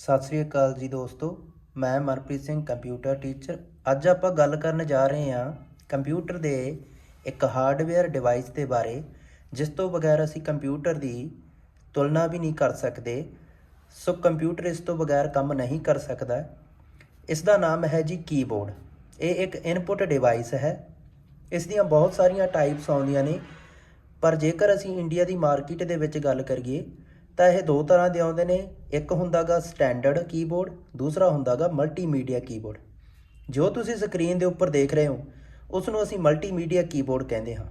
ਸਤਿ ਸ੍ਰੀ ਅਕਾਲ ਜੀ ਦੋਸਤੋ, ਮੈਂ ਮਨਪ੍ਰੀਤ ਸਿੰਘ ਕੰਪਿਊਟਰ ਟੀਚਰ ਅੱਜ ਆਪਾਂ ਗੱਲ ਕਰਨ ਜਾ ਰਹੇ ਹਾਂ ਕੰਪਿਊਟਰ ਦੇ ਇੱਕ ਹਾਰਡਵੇਅਰ ਡਿਵਾਈਸ ਦੇ ਬਾਰੇ, ਜਿਸ ਤੋਂ ਬਗੈਰ ਅਸੀਂ ਕੰਪਿਊਟਰ ਦੀ ਤੁਲਨਾ ਵੀ ਨਹੀਂ ਕਰ ਸਕਦੇ। ਸੋ ਕੰਪਿਊਟਰ ਇਸ ਤੋਂ ਬਗੈਰ ਕੰਮ ਨਹੀਂ ਕਰ ਸਕਦਾ। ਇਸ ਦਾ ਨਾਮ ਹੈ ਜੀ ਕੀਬੋਰਡ ਇਹ ਇੱਕ ਇਨਪੁਟ ਡਿਵਾਈਸ ਹੈ। ਇਸ ਦੀਆਂ ਬਹੁਤ ਸਾਰੀਆਂ ਟਾਈਪਸ ਆਉਂਦੀਆਂ ਨੇ। ਪਰ ਜੇਕਰ ਅਸੀਂ ਇੰਡੀਆ ਦੀ ਮਾਰਕੀਟ ਦੇ ਵਿੱਚ ਗੱਲ ਕਰੀਏ ਤਾਂ ਇਹ ਦੋ ਤਰ੍ਹਾਂ ਦੇ ਆਉਂਦੇ ਨੇ। ਇੱਕ ਹੁੰਦਾਗਾ ਸਟੈਂਡਰਡ ਕੀਬੋਰਡ, ਦੂਸਰਾ ਹੁੰਦਾਗਾ ਮਲਟੀਮੀਡੀਆ ਕੀਬੋਰਡ। ਜੋ ਤੁਸੀਂ ਸਕਰੀਨ ਦੇ ਉੱਪਰ ਦੇਖ ਰਹੇ ਹੋ ਉਸ ਨੂੰ ਅਸੀਂ ਮਲਟੀਮੀਡੀਆ ਕੀਬੋਰਡ ਕਹਿੰਦੇ ਹਾਂ।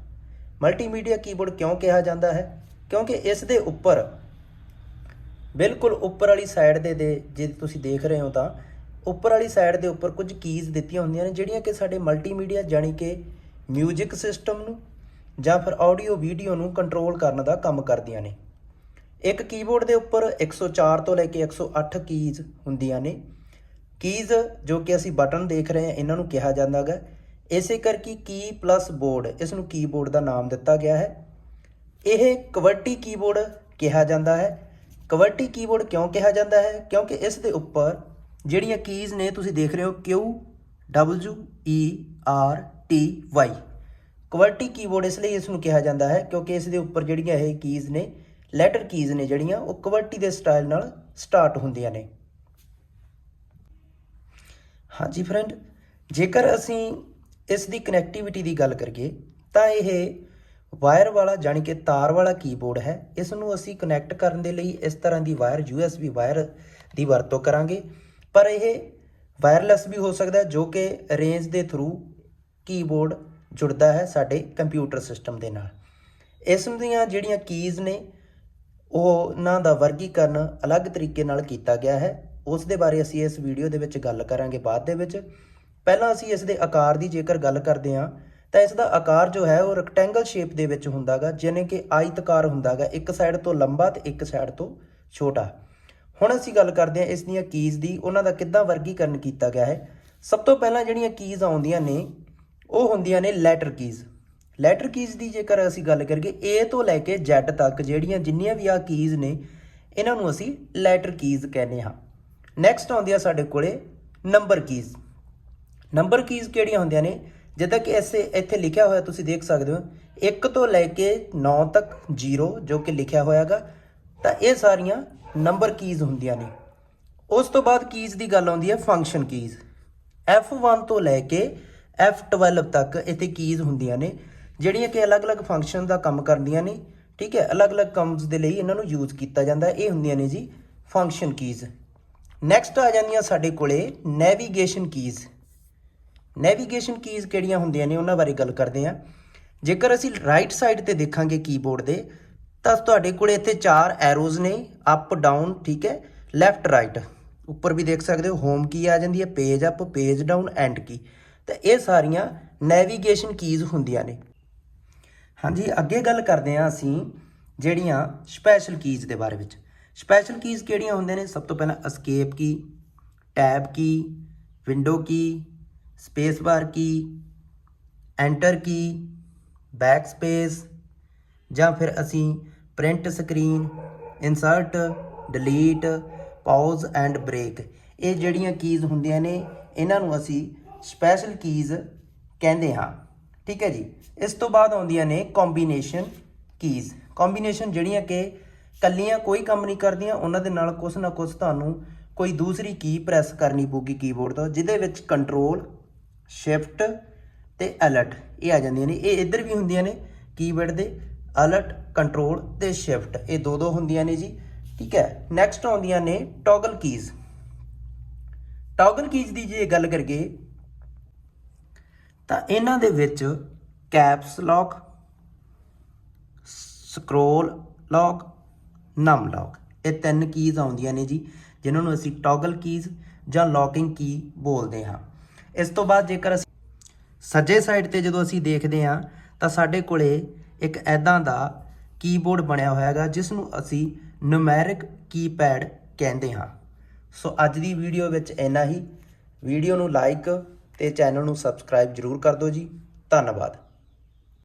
ਮਲਟੀਮੀਡੀਆ ਕੀਬੋਰਡ ਕਿਉਂ ਕਿਹਾ ਜਾਂਦਾ ਹੈ? ਕਿਉਂਕਿ ਇਸ ਦੇ ਉੱਪਰ, ਬਿਲਕੁਲ ਉੱਪਰ ਵਾਲੀ ਸਾਈਡ ਦੇ ਦੇ, ਜੇ ਤੁਸੀਂ ਦੇਖ ਰਹੇ ਹੋ ਤਾਂ, ਉੱਪਰ ਵਾਲੀ ਸਾਈਡ ਦੇ ਉੱਪਰ ਕੁਝ ਕੀਜ਼ ਦਿੱਤੀਆਂ ਹੁੰਦੀਆਂ ਨੇ, ਜਿਹੜੀਆਂ ਕਿ ਸਾਡੇ ਮਲਟੀਮੀਡੀਆ ਜਾਣੀ ਕਿ 뮤직 ਸਿਸਟਮ ਨੂੰ ਜਾਂ ਫਿਰ ਆਡੀਓ ਵੀਡੀਓ ਨੂੰ ਕੰਟਰੋਲ ਕਰਨ ਦਾ ਕੰਮ ਕਰਦੀਆਂ ਨੇ। ਇੱਕ ਕੀਬੋਰਡ ਦੇ ਉੱਪਰ 104 ਤੋਂ ਲੈ ਕੇ 108 ਕੀਜ਼ ਹੁੰਦੀਆਂ ਨੇ। ਕੀਜ਼ ਜੋ ਕਿ ਅਸੀਂ ਬਟਨ ਦੇਖ ਰਹੇ ਹਾਂ, ਇਹਨਾਂ ਨੂੰ ਕਿਹਾ ਜਾਂਦਾ ਜਾਂਦਾਗਾ ਇਸੇ ਕਰਕੇ ਕੀ ਪਲੱਸ ਬੋਰਡ ਇਸ ਨੂੰ ਕੀਬੋਰਡ ਦਾ ਨਾਮ ਦਿੱਤਾ ਗਿਆ ਹੈ। ਇਹ ਕਵਰਟੀ ਕੀਬੋਰਡ ਕਿਹਾ ਜਾਂਦਾ ਹੈ। ਕਵਰਟੀ ਕੀਬੋਰਡ ਕਿਉਂ ਕਿਹਾ ਜਾਂਦਾ ਹੈ? ਕਿਉਂਕਿ ਇਸ ਦੇ ਉੱਪਰ ਜਿਹੜੀਆਂ ਕੀਜ਼ ਨੇ, ਤੁਸੀਂ ਦੇਖ ਰਹੇ ਹੋ Q, W E R, T, Y QWERTY keyboard ਇਸ ਲਈ ਇਸ ਨੂੰ ਕਿਹਾ ਜਾਂਦਾ ਹੈ ਕਿਉਂਕਿ ਇਸ ਦੇ ਉੱਪਰ ਜਿਹੜੀਆਂ ਇਹ ਕੀਜ਼ ਨੇ ਲੈਟਰ ਕੀਜ਼ ਨੇ ਜਿਹੜੀਆਂ, ਉਹ ਕਵਰਟੀ ਦੇ ਸਟਾਈਲ ਨਾਲ ਸਟਾਰਟ ਹੁੰਦੀਆਂ ਨੇ। ਹਾਂਜੀ ਫਰੈਂਡ ਜੇਕਰ ਅਸੀਂ ਇਸ ਦੀ ਕਨੈਕਟੀਵਿਟੀ ਦੀ ਗੱਲ ਕਰੀਏ, ਤਾਂ ਇਹ ਵਾਇਰ ਵਾਲਾ ਜਾਣੀ ਕਿ ਤਾਰ ਵਾਲਾ ਕੀਬੋਰਡ ਹੈ। ਇਸ ਨੂੰ ਅਸੀਂ ਕਨੈਕਟ ਕਰਨ ਦੇ ਲਈ ਇਸ ਤਰ੍ਹਾਂ ਦੀ ਵਾਇਰ USB ਵਾਇਰ ਦੀ ਵਰਤੋਂ ਕਰਾਂਗੇ। ਪਰ ਇਹ ਵਾਇਰਲੈਸ ਵੀ ਹੋ ਸਕਦਾ ਜੋ ਕਿ ਰੇਂਜ ਦੇ ਥਰੂ ਕੀਬੋਰਡ ਜੁੜਦਾ ਹੈ ਸਾਡੇ ਕੰਪਿਊਟਰ ਸਿਸਟਮ ਦੇ ਨਾਲ। ਇਸ ਦੀਆਂ ਜਿਹੜੀਆਂ ਕੀਜ਼ ਨੇ ਉਹਨਾਂ ਦਾ ਵਰਗੀਕਰਨ ਅਲੱਗ ਤਰੀਕੇ ਨਾਲ ਕੀਤਾ ਗਿਆ ਹੈ। ਉਸ ਦੇ ਬਾਰੇ ਅਸੀਂ ਇਸ ਵੀਡੀਓ ਦੇ ਵਿੱਚ ਗੱਲ ਕਰਾਂਗੇ ਬਾਅਦ ਦੇ ਵਿੱਚ। ਪਹਿਲਾਂ ਅਸੀਂ ਇਸ ਦੇ ਆਕਾਰ ਦੀ ਜੇਕਰ ਗੱਲ ਕਰਦੇ ਹਾਂ, ਤਾਂ ਇਸ ਦਾ ਆਕਾਰ ਜੋ ਹੈ ਉਹ ਰੈਕਟੈਂਗਲ ਸ਼ੇਪ ਦੇ ਵਿੱਚ ਹੁੰਦਾਗਾ, ਜਿਵੇਂ ਕਿ ਆਇਤਕਾਰ ਹੁੰਦਾਗਾ, ਇੱਕ ਸਾਈਡ ਤੋਂ ਲੰਬਾ ਤੇ ਇੱਕ ਸਾਈਡ ਤੋਂ ਛੋਟਾ। ਹੁਣ ਅਸੀਂ ਗੱਲ ਕਰਦੇ ਹਾਂ ਇਸ ਦੀਆਂ ਕੀਜ਼ ਦੀ, ਉਹਨਾਂ ਦਾ ਕਿੱਦਾਂ ਵਰਗੀਕਰਨ ਕੀਤਾ ਗਿਆ ਹੈ। ਸਭ ਤੋਂ ਪਹਿਲਾਂ ਜਿਹੜੀਆਂ ਕੀਜ਼ ਆਉਂਦੀਆਂ ਨੇ, ਉਹ ਹੁੰਦੀਆਂ ਨੇ ਲੈਟਰ ਕੀਜ਼ ਲੈਟਰ ਕੀਜ਼ ਦੀ ਜੇਕਰ ਅਸੀਂ ਗੱਲ ਕਰੀਏ, A ਤੋਂ ਲੈ ਕੇ Z ਤੱਕ ਜਿਹੜੀਆਂ ਜਿੰਨੀਆਂ ਵੀ ਆ ਕੀਜ਼ ਨੇ, ਇਹਨਾਂ ਨੂੰ ਅਸੀਂ ਲੈਟਰ ਕੀਜ਼ ਕਹਿੰਦੇ ਹਾਂ। ਨੈਕਸਟ ਆਉਂਦੀ ਆ ਸਾਡੇ ਕੋਲੇ ਨੰਬਰ ਕੀਜ਼ ਨੰਬਰ ਕੀਜ਼ ਕਿਹੜੀਆਂ ਹੁੰਦੀਆਂ ਨੇ? ਜਿੱਦਾਂ ਕਿ ਐਸੇ ਇੱਥੇ ਲਿਖਿਆ ਹੋਇਆ, ਤੁਸੀਂ ਦੇਖ ਸਕਦੇ ਹੋ 1 ਤੋਂ ਲੈ ਕੇ 9 ਤੱਕ 0 ਜੋ ਕਿ ਲਿਖਿਆ ਹੋਇਆਗਾ, ਤਾਂ ਇਹ ਸਾਰੀਆਂ ਨੰਬਰ ਕੀਜ਼ ਹੁੰਦੀਆਂ ਨੇ। ਉਸ ਤੋਂ ਬਾਅਦ ਕੀਜ਼ ਦੀ ਗੱਲ ਆਉਂਦੀ ਹੈ ਫੰਕਸ਼ਨ ਕੀਜ਼ F1 ਤੋਂ ਲੈ ਕੇ F12 ਤੱਕ ਇੱਥੇ ਕੀਜ਼ ਹੁੰਦੀਆਂ ਨੇ। ਜਿਹੜੀਆਂ ਕਿ ਅਲੱਗ-ਅਲੱਗ ਫੰਕਸ਼ਨ ਦਾ ਕੰਮ ਕਰਦੀਆਂ ਨੇ, ਠੀਕ ਹੈ, ਅਲੱਗ-ਅਲੱਗ ਕੰਮਸ ਦੇ ਲਈ ਇਹਨਾਂ ਨੂੰ ਯੂਜ਼ ਕੀਤਾ ਜਾਂਦਾ, ਇਹ ਹੁੰਦੀਆਂ ਨੇ ਜੀ ਫੰਕਸ਼ਨ ਕੀਜ਼ ਨੈਕਸਟ ਆ ਜਾਂਦੀਆਂ ਸਾਡੇ ਕੋਲੇ ਨੈਵੀਗੇਸ਼ਨ ਕੀਜ਼ ਨੈਵੀਗੇਸ਼ਨ ਕੀਜ਼ ਕਿਹੜੀਆਂ ਹੁੰਦੀਆਂ ਨੇ, ਉਹਨਾਂ ਬਾਰੇ ਗੱਲ ਕਰਦੇ ਹਾਂ। ਜੇਕਰ ਅਸੀਂ ਰਾਈਟ ਸਾਈਡ ਤੇ ਦੇਖਾਂਗੇ ਕੀਬੋਰਡ ਦੇ, ਤਾਂ ਤੁਹਾਡੇ ਕੋਲੇ ਇੱਥੇ ਚਾਰ ਐਰੋਜ਼ ਨੇ ਅਪ ਡਾਊਨ ਠੀਕ ਹੈ ਲੈਫਟ ਰਾਈਟ ਉੱਪਰ ਵੀ ਦੇਖ ਸਕਦੇ ਹੋ ਹੋਮ ਕੀ ਆ ਜਾਂਦੀ ਹੈ page up page down end key ਤਾਂ ਇਹ ਸਾਰੀਆਂ ਨੈਵੀਗੇਸ਼ਨ ਕੀਜ਼ ਹੁੰਦੀਆਂ ਨੇ। ਹਾਂਜੀ, ਅੱਗੇ ਗੱਲ ਕਰਦੇ ਹਾਂ ਅਸੀਂ ਜਿਹੜੀਆਂ ਸਪੈਸ਼ਲ ਕੀਜ਼ ਦੇ ਬਾਰੇ ਵਿੱਚ। ਸਪੈਸ਼ਲ ਕੀਜ਼ ਕਿਹੜੀਆਂ ਹੁੰਦੀਆਂ ਨੇ? ਸਭ ਤੋਂ ਪਹਿਲਾਂ escape key tab key window key space bar key enter key backspace ਜਾਂ ਫਿਰ ਅਸੀਂ print screen insert delete pause and break ਇਹ ਜਿਹੜੀਆਂ ਕੀਜ਼ ਹੁੰਦੀਆਂ ਨੇ, ਇਹਨਾਂ ਨੂੰ ਅਸੀਂ ਸਪੈਸ਼ਲ ਕੀਜ਼ ਕਹਿੰਦੇ ਹਾਂ। ਠੀਕ ਹੈ ਜੀ। ਇਸ ਤੋਂ ਬਾਅਦ ਆਉਂਦੀਆਂ ਨੇ ਕੰਬੀਨੇਸ਼ਨ ਕੀਜ਼ ਕੰਬੀਨੇਸ਼ਨ ਜਿਹੜੀਆਂ ਕਿ ਕੱਲੀਆਂ ਕੋਈ ਕੰਮ ਨਹੀਂ ਕਰਦੀਆਂ, ਉਹਨਾਂ ਦੇ ਨਾਲ ਕੁਝ ਨਾ ਕੁਝ ਤੁਹਾਨੂੰ ਕੋਈ ਦੂਸਰੀ ਕੀ ਪ੍ਰੈਸ ਕਰਨੀ ਪਊਗੀ ਕੀਬੋਰਡ ਤੋਂ, ਜਿਹਦੇ ਵਿੱਚ ਕੰਟਰੋਲ ਸ਼ਿਫਟ ਤੇ ਅਲਰਟ ਇਹ ਆ ਜਾਂਦੀਆਂ ਨੇ। ਇਹ ਇੱਧਰ ਵੀ ਹੁੰਦੀਆਂ ਨੇ ਕੀਬੋਰਡ ਦੇ ਅਲਰਟ ਕੰਟਰੋਲ ਤੇ ਸ਼ਿਫਟ ਇਹ ਦੋ ਦੋ ਹੁੰਦੀਆਂ ਨੇ ਜੀ। ਠੀਕ ਹੈ। ਨੈਕਸਟ ਆਉਂਦੀਆਂ ਨੇ ਟੌਗਲ ਕੀਜ਼ ਟੌਗਲ ਕੀਜ਼ ਦੀ ਜੇ ਗੱਲ ਕਰੀਏ ਤਾਂ ਇਹਨਾਂ ਦੇ ਵਿੱਚ caps lock scroll lock num lock ਇਹ ਤਿੰਨ ਕੀਜ਼ ਆਉਂਦੀਆਂ ਨੇ ਜੀ, ਜਿਨ੍ਹਾਂ ਨੂੰ ਅਸੀਂ ਟੌਗਲ ਕੀਜ਼ ਜਾਂ ਲੌਕਿੰਗ ਕੀ ਬੋਲਦੇ ਹਾਂ। ਇਸ ਤੋਂ ਬਾਅਦ ਜੇਕਰ ਅਸੀਂ ਸੱਜੇ ਸਾਈਡ ਤੇ ਜਦੋਂ ਅਸੀਂ ਦੇਖਦੇ ਹਾਂ, ਤਾਂ ਸਾਡੇ ਕੋਲੇ ਇੱਕ ਐਦਾਂ ਦਾ ਕੀਬੋਰਡ ਬਣਿਆ ਹੋਇਆ ਹੈਗਾ, ਜਿਸ ਨੂੰ ਅਸੀਂ ਨੂਮੈਰਿਕ ਕੀਪੈਡ ਕਹਿੰਦੇ ਹਾਂ। ਸੋ ਅੱਜ ਦੀ ਵੀਡੀਓ ਵਿੱਚ ਇੰਨਾ ਹੀ। ਵੀਡੀਓ ਨੂੰ ਲਾਈਕ ਤੇ ਚੈਨਲ ਨੂੰ ਸਬਸਕ੍ਰਾਈਬ ਜਰੂਰ ਕਰ ਦਿਓ ਜੀ। ਧੰਨਵਾਦ।